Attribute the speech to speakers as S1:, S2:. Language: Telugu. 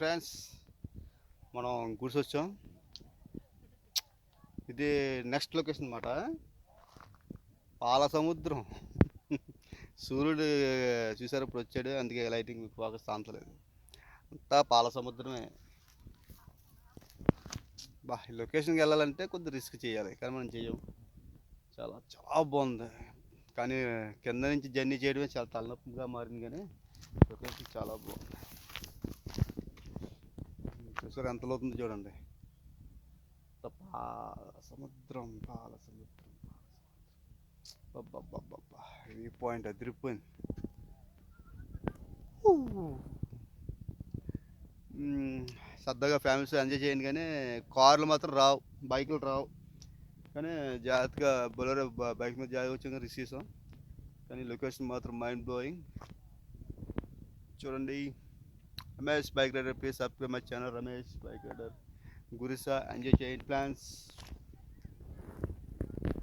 S1: ఫ్రెండ్స్ మనం గుడిసి వచ్చాం ఇది నెక్స్ట్ లొకేషన్ అనమాట పాల సముద్రం సూర్యుడు చూసారు ఇప్పుడు వచ్చాడు. అందుకే లైటింగ్ ఫోకస్ తాంతలేదు అంతా పాల సముద్రమే బా ఈ లొకేషన్కి వెళ్ళాలంటే కొద్ది రిస్క్ చేయాలి. కానీ మనం చేయం చాలా చాలా బాగుంది. కానీ కింద నుంచి జర్నీ చేయడమే చాలా తలనొప్పిగా మారింది కానీ లొకేషన్ చాలా బాగుంది. ఒకసారి ఎంత లోతుంది చూడండి పాల సముద్రం పాల సముద్రం. అబ్బబ్బబ్బబ్బా ఈ పాయింట్ అదిరిపోయింది. ఊ. సరదాగా ఫ్యామిలీస్ ఎంజాయ్ చేయండి కానీ కార్లు మాత్రం రావు. బైకులు రావు. కానీ జాగ్రత్తగా బొలరో బైక్ మీద జాగ్రత్త వచ్చాక రిసీవ్ కానీ లొకేషన్ మాత్రం మైండ్ బ్లోయింగ్ చూడండి. Ramesh bike rider please subscribe my channel Ramesh bike rider గురిసా enjoy చేయండి ప్లాన్స్